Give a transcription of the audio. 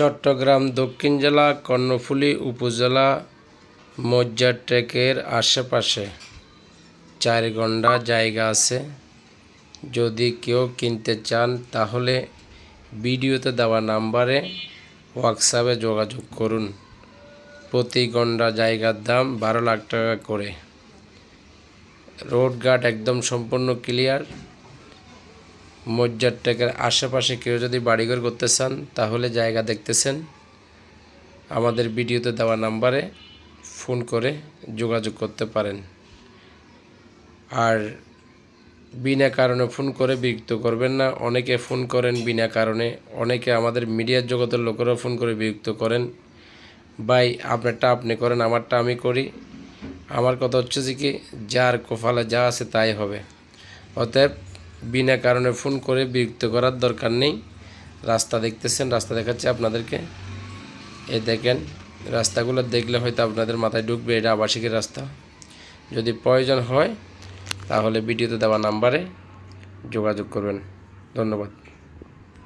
চট্টগ্রাম দক্ষিণ জেলা, কর্ণফুলী উপজেলা, মজ্জার ট্রেকের আশেপাশে চার ঘণ্টা জায়গা আছে। যদি কেউ কিনতে চান, তাহলে ভিডিওতে দেওয়া নাম্বারে হোয়াটসঅ্যাপে যোগাযোগ করুন। প্রতি ঘণ্টা জায়গার দাম বারো লাখ টাকা করে। রোড ঘাট একদম সম্পূর্ণ ক্লিয়ার। মজ্জার টেকের আশেপাশে কেউ যদি বাড়িঘর করতে চান, তাহলে জায়গা দেখতেছেন। আমাদের ভিডিওতে দেওয়া নাম্বারে ফোন করে যোগাযোগ করতে পারেন। আর বিনা কারণে ফোন করে বিরক্ত করবেন না। অনেকে ফোন করেন বিনা কারণে, অনেকে আমাদের মিডিয়ার জগতের লোকেরাও ফোন করে বিরক্ত করেন। ভাই, আপনারটা আপনি করেন, আমারটা আমি করি। আমার কথা হচ্ছে যে কি, যার কোফালে যা আছে তাই হবে। অতএব বিনা কারণে ফোন করে বিরক্ত করার দরকার নেই। রাস্তা দেখতেছেন, রাস্তা দেখাচ্ছে আপনাদেরকে। এ দেখেন, রাস্তাগুলো দেখলে হয়তো আপনাদের মাথায় ঢুকবে, এটা আবাসিকের রাস্তা। যদি প্রয়োজন হয়, তাহলে ভিডিওতে দেওয়া নাম্বারে যোগাযোগ করবেন। ধন্যবাদ।